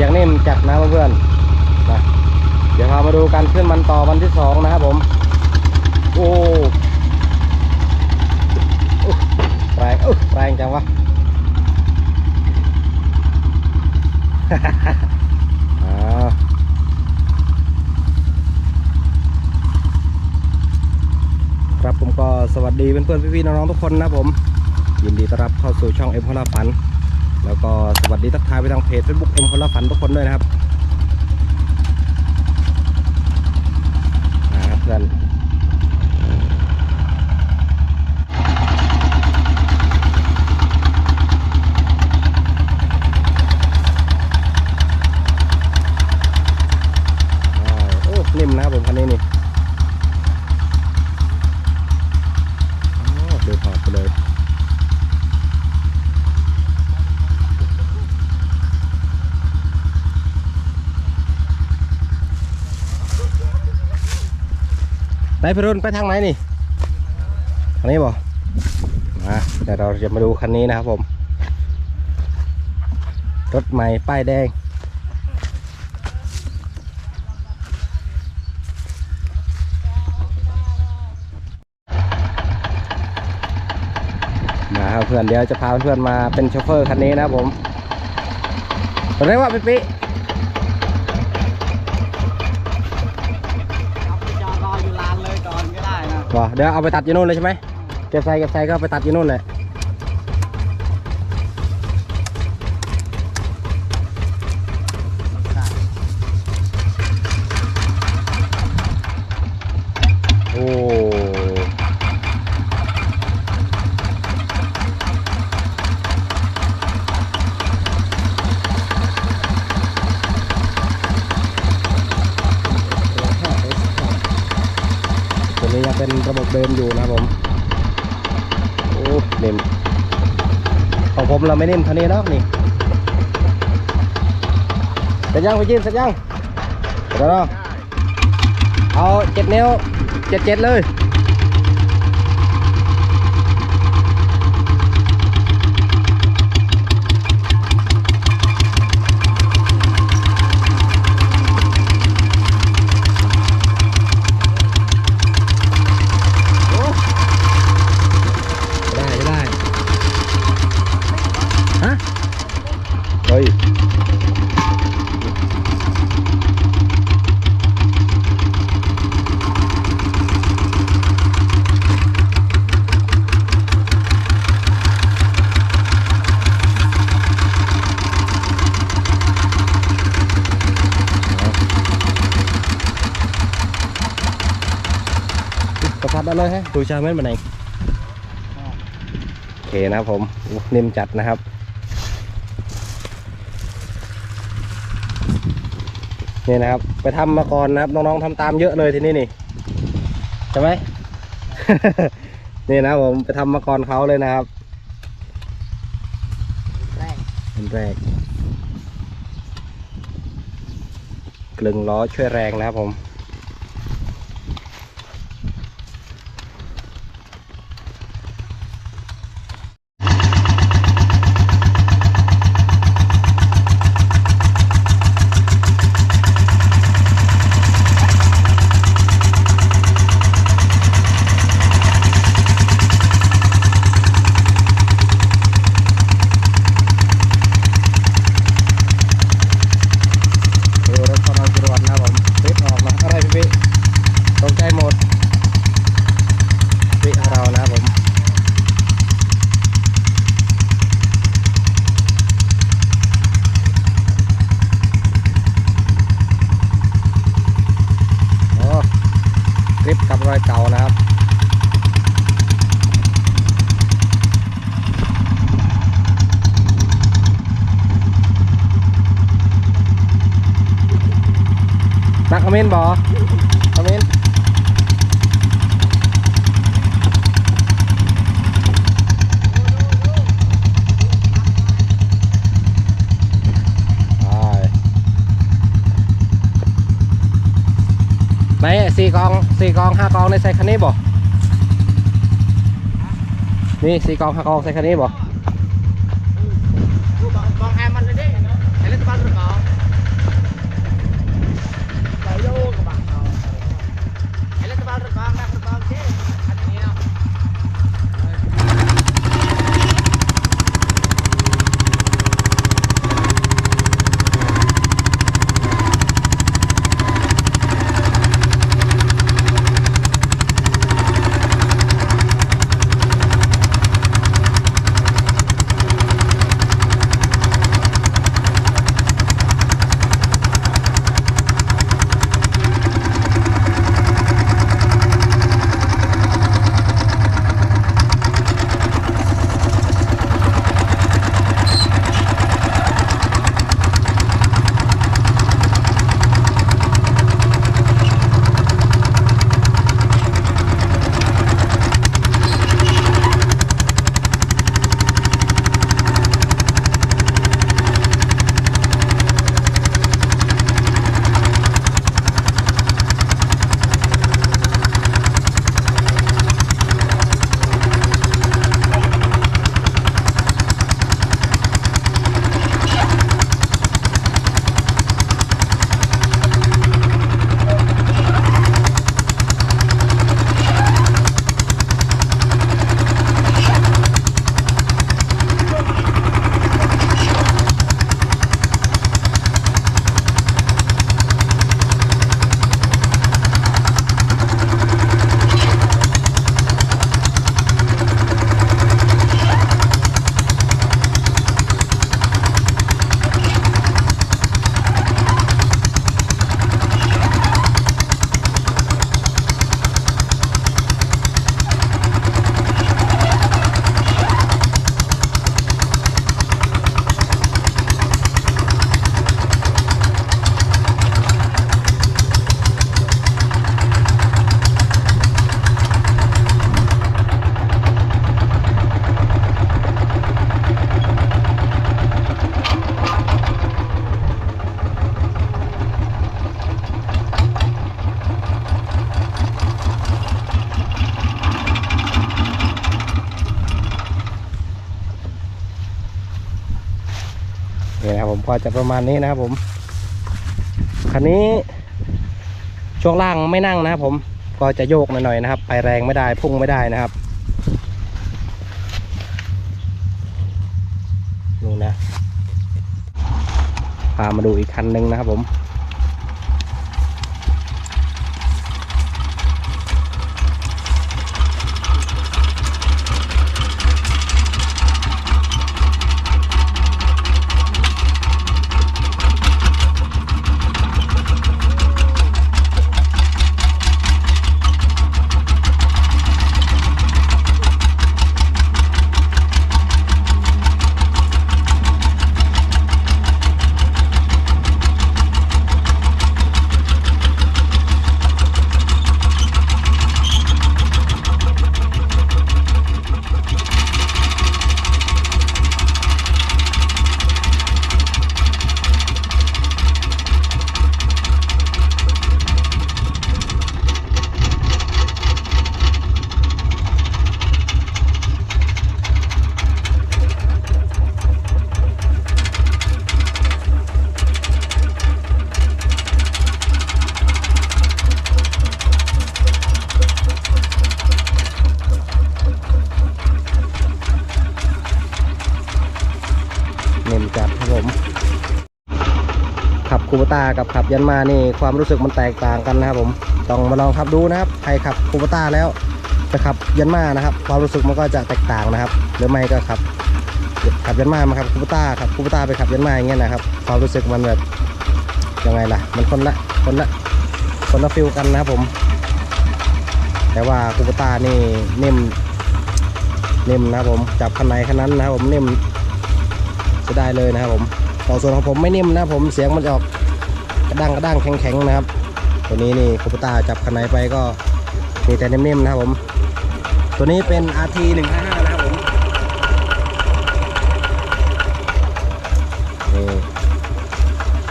สียงนิ่มจัดนะเพื่อนๆนะเดี๋ยวพามาดูการขึ้นมันต่อวันที่สองนะครับผม โอ้แรงแรงจังวะครับผมก็สวัสดีเพื่อนๆพี่ๆน้องๆทุกคนนะผม ยินดีต้อนรับเข้าสู่ช่องเอ็มพลาฝัน แล้วก็สวัสดีทักทายไปทางเพจ Facebook เอ็มพลาฝันทุกคนด้วยนะครับนะครับเพื่อนโอ้นิ่มนะครับผมคันนี้นี่โอ้ดูถอดไปเลย ไป พรุนไปทางไหนนี่ทางนี้บ่มาแต่เราจะมาดูคันนี้นะครับผม รถใหม่ป้ายแดง มาครับเพื่อนเดี๋ยวจะพาเพื่อนมาเป็นโชเฟอร์คันนี้นะครับผมเรียกว่าปิ๊ปิ บ่เดี๋ยวเอาไปตัดอยู่นู่นเลยใช่ไหมเก็บใส่เก็บใส่ก็ไปตัดอยู่นู่นเลย ตัวนี้ยังเป็นระบบเดิมอยู่นะผมโอ้เนิ่มของผมเราไม่เนิ่มเท่านี้หรอกนี่เสร็จยังไปยินเสร็จยังเสร็จแล้วเนาเอาเจ็ดนิ้วเจ็ดเจ็ดเลยโอ้ได้ได้ฮะเฮ้ยประทั ดูชาเม่นมาไหนโอเคนะครับผมนิ่มจัดนะครับนี่นะครับ ไปทำมาก่อนนะครับ น้องๆทำตามเยอะเลยทีนี้นี่ใช่ไหม นี่นะผมไปทำมาก่อนเขาเลยนะครับแรกเป็นแรกกลึงล้อช่วยแรงนะครับผม ดูรถกำลังจรวดนะครับผมปิดออกนะอะไรพี่ปิตกใจหมดปิของเรานะครับผมโอ้คลิปกับรอยเก่านะครับ นักคอมเมนต์บอคอมเมนต์ไปไหน สี่กองสี่กองห้ากองในใส่คันนี้บ่นี่สี่กองห้ากองใส่คันนี้บ่ นี่นะครับผมก็จะประมาณนี้นะครับผมคันนี้ช่วงล่างไม่นั่งนะครับผมก็จะโยกหน่อยๆนะครับ ไปแรงไม่ได้พุ่งไม่ได้นะครับนี่นะพามาดูอีกคันหนึ่งนะครับผม เน้นจัดครับผมขับคูปตากับขับยันมานี่ความรู้สึกมันแตกต่างกันนะครับผมต้องมาลองขับดูนะครับใครขับคูปต้าแล้วจะขับยันมานะครับ ความรู้สึกมันก็จะแตกต่างนะครับ หรือไม่ก็ขับขับยันมามาขับคูปต้าขับคูปต้าไปขับยันมาอย่างเงี้ยนะครับ ความรู้สึกมันแบบยังไงล่ะ มันคนละคนละคนละฟิลกันนะครับผม แต่ว่าคูปต้านี่เนิ่มนิ่มนะครับผมจับคันไหนคันนั้นนะครับผมเนิ่ม จะได้เลยนะครับผมต่อส่วนของผมไม่นิ่มนะผมเสียงมันจะออกกระด้างกระด้างแข็งๆนะครับ ตัวนี้นี่คูปต้าจับคันไหนไปก็มีแต่นิ่มๆนะครับผม ตัวนี้เป็น RT 155นะครับผมนี่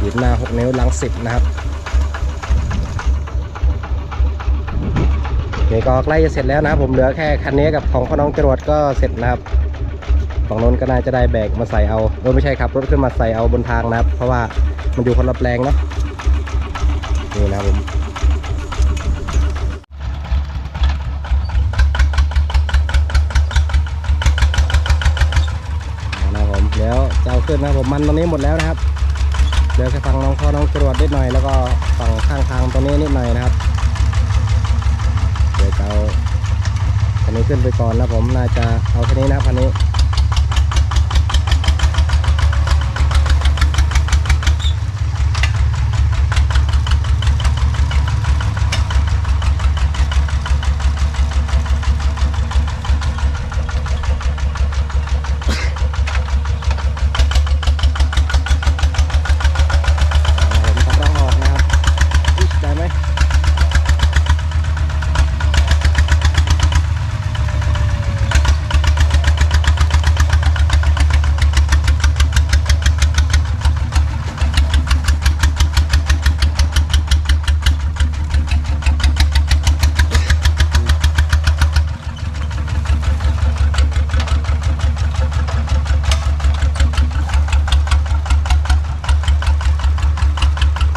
หยิบหน้า 6 นิ้วหลัง 10 นะครับนี่ก็ใกล้จะเสร็จแล้วนะครับผมเหลือแค่คันนี้กับของพ่อน้องจรวดก็เสร็จนะครับ ฝั่งโน้นก็น่าจะได้แบกมาใส่เอาโดยไม่ใช่ครับรถขึ้นมาใส่เอาบนทางนะครับ เพราะว่ามันอยู่คนละแปลงเนาะนี่นะครับผมนะครับผมแล้วจะเอาขึ้นนะผมมันตรงนี้หมดแล้วนะครับเหลือแค่ฝั่งน้องพ่อน้องจรวดนิดหน่อยแล้วก็ฝั่งข้างทางตรงนี้นิดหน่อยนะครับเดี๋ยวจะเอาคันนี้ขึ้นไปก่อนนะผมน่าจะเอาแค่นี้นะครับคันนี้ ผมกำลังออกนะครับอุ๊ยได้ไหม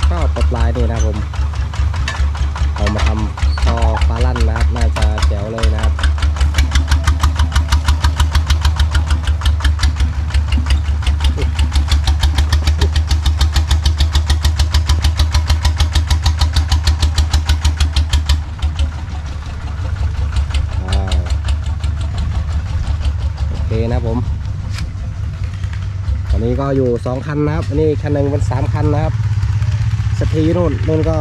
ก็ปลดลายนี่นะครับผม เอามาทำท่อฟ้าลั่นนะครับ น่าจะแจ๋วเลยนะครับ ว้าวโอเคนะครับ ผม ตอนนี้ก็อยู่สองคันนะครับอันนี้คันหนึ่งเป็นสามคันนะครับสตีนู่นนู่นก็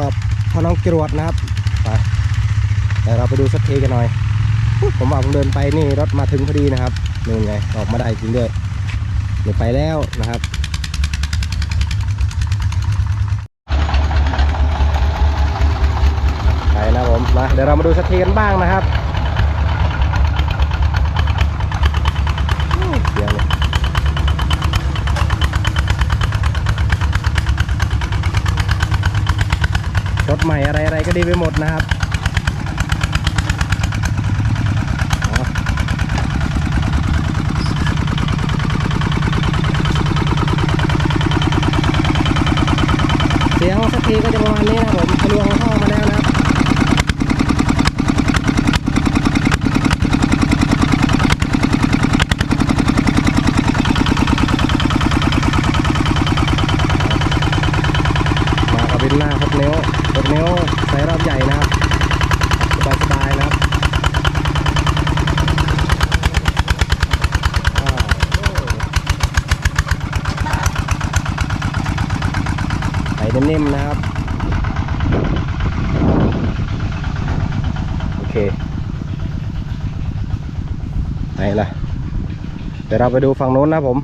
พ่อน้องจรวดนะครับไปเดี๋ยวเราไปดูสตีกันหน่อยผมว่าผมเดินไปนี่รถมาถึงพอดีนะครับนี่นไงออกมาได้จริงด้วยนี่ไปแล้วนะครับไปนะผมมาเดี๋ยวเรามาดูสตีกันบ้างนะครับ รถใหม่อะไรๆก็ดีไปหมดนะครับเสียงสักทีก็จะประมาณนี้นะผมทะลวงท่อมาแล้ว เราไปดูฝั่งโน้นนะผม